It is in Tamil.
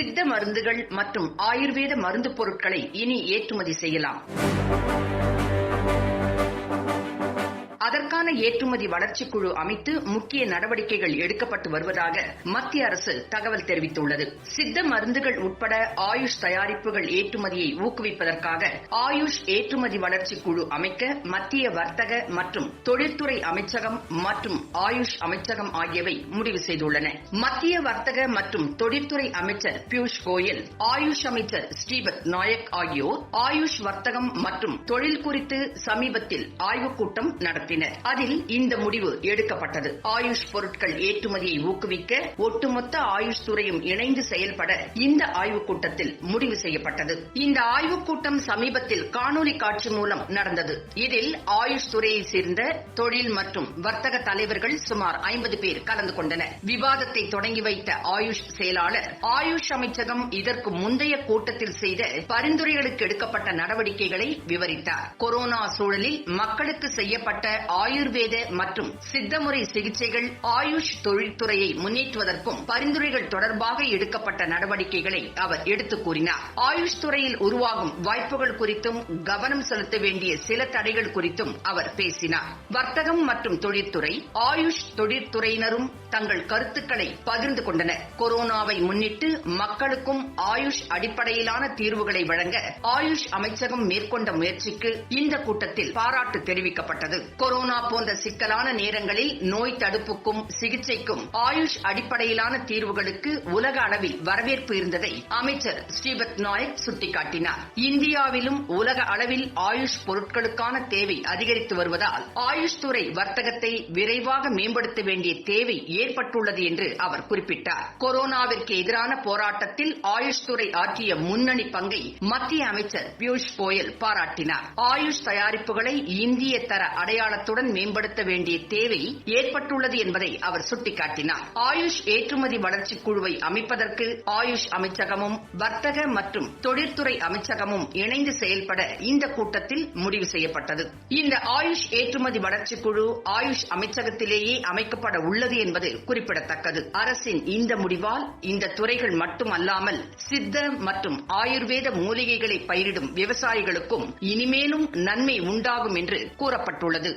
சித்த மருந்துகள் மற்றும் ஆயுர்வேத மருந்து பொருட்களை இனி ஏற்றுமதி செய்யலாம். அதற்கான ஏற்றுமதி வளர்ச்சி குழு அமைத்து முக்கிய நடவடிக்கைகள் எடுக்கப்பட்டு வருவதாக மத்திய அரசு தகவல் தெரிவித்துள்ளது. சித்த மருந்துகள் உட்பட ஆயுஷ் தயாரிப்புகள் ஏற்றுமதியை ஊக்குவிப்பதற்காக ஆயுஷ் ஏற்றுமதி வளர்ச்சி குழு அமைக்க மத்திய வர்த்தக மற்றும் தொழில்துறை அமைச்சகம் மற்றும் ஆயுஷ் அமைச்சகம் ஆகியவை முடிவு செய்துள்ளன. மத்திய வர்த்தக மற்றும் தொழில்துறை அமைச்சர் பியூஷ் கோயல் ஆயுஷ் அமைச்சர் ஸ்ரீபத் நாயக் ஆகியோர் ஆயுஷ் வர்த்தகம் மற்றும் தொழில் குறித்து சமீபத்தில் ஆய்வுக் கூட்டம் நடத்தினர். அதில் இந்த முடிவு எடுக்கப்பட்டது. ஆயுஷ் பொருட்கள் ஏற்றுமதியை ஊக்குவிக்க ஒட்டுமொத்த ஆயுஷ் துறையும் இணைந்து செயல்பட இந்த ஆய்வுக் கூட்டத்தில் முடிவு செய்யப்பட்டது. இந்த ஆய்வுக் கூட்டம் சமீபத்தில் காணொலி காட்சி மூலம் நடந்தது. இதில் ஆயுஷ் துறையை சேர்ந்த தொழில் மற்றும் வர்த்தக தலைவர்கள் சுமார் ஐம்பது பேர் கலந்து கொண்டனர். விவாதத்தை தொடங்கி வைத்த ஆயுஷ் செயலாளர் ஆயுஷ் அமைச்சகம் இதற்கு முந்தைய கூட்டத்தில் செய்த பரிந்துரைகளுக்கு எடுக்கப்பட்ட நடவடிக்கைகளை விவரித்தார். கொரோனா சூழலில் மக்களுக்கு செய்யப்பட்ட ஆயுர்வேத மற்றும் சித்தமுறை சிகிச்சைகள் ஆயுஷ் தொழில்துறையை முன்னேற்றுவதற்கும் பரிந்துரைகள் தொடர்பாக எடுக்கப்பட்ட நடவடிக்கைகளை அவர் எடுத்துக் கூறினார். ஆயுஷ் துறையில் உருவாகும் வாய்ப்புகள் குறித்தும் கவனம் செலுத்த வேண்டிய சில தடைகள் குறித்தும் அவர் பேசினார். வர்த்தகம் மற்றும் தொழில்துறை ஆயுஷ் தொழிற்துறையினரும் தங்கள் கருத்துக்களை பகிர்ந்து கொண்டனர். கொரோனாவை முன்னிட்டு மக்களுக்கும் ஆயுஷ் அடிப்படையிலான தீர்வுகளை வழங்க ஆயுஷ் அமைச்சகம் மேற்கொண்ட முயற்சிக்கு இந்த கூட்டத்தில் பாராட்டு தெரிவிக்கப்பட்டது. கொரோனா போன்ற சிக்கலான நேரங்களில் நோய் தடுப்புக்கும் சிகிச்சைக்கும் ஆயுஷ் அடிப்படையிலான தீர்வுகளுக்கு உலக அளவில் வரவேற்பு இருந்ததை அமைச்சர் ஸ்ரீபத் நாயக் சுட்டிக்காட்டினார். இந்தியாவிலும் உலக அளவில் ஆயுஷ் பொருட்களுக்கான தேவை அதிகரித்து வருவதால் ஆயுஷ் துறை வர்த்தகத்தை விரைவாக மேம்படுத்த வேண்டிய தேவை ஏற்பட்டுள்ளது என்று அவர் குறிப்பிட்டார். கொரோனாவிற்கு எதிரான போராட்டத்தில் ஆயுஷ் துறை ஆற்றிய முன்னணி பங்கை மத்திய அமைச்சர் பியூஷ் கோயல் பாராட்டினார். ஆயுஷ் தயாரிப்புகளை இந்திய தர அடையாள தரத்துடன் மேம்படுத்த வேண்டிய தேவை ஏற்பட்டுள்ளது என்பதை அவர் சுட்டிக்காட்டினார். ஆயுஷ் ஏற்றுமதி வளர்ச்சி குழுவை அமைப்பதற்கு ஆயுஷ் அமைச்சகமும் வர்த்தக மற்றும் தொழிற்துறை அமைச்சகமும் இணைந்து செயல்பட இந்த கூட்டத்தில் முடிவு செய்யப்பட்டது. இந்த ஆயுஷ் ஏற்றுமதி வளர்ச்சி குழு ஆயுஷ் அமைச்சகத்திலேயே அமைக்கப்பட உள்ளது என்பது குறிப்பிடத்தக்கது. அரசின் இந்த முடிவால் இந்த துறைகள் மட்டுமல்லாமல் சித்த மற்றும் ஆயுர்வேத மூலிகைகளை பயிரிடும் விவசாயிகளுக்கும் இனிமேலும் நன்மை உண்டாகும் என்று கூறப்பட்டுள்ளது.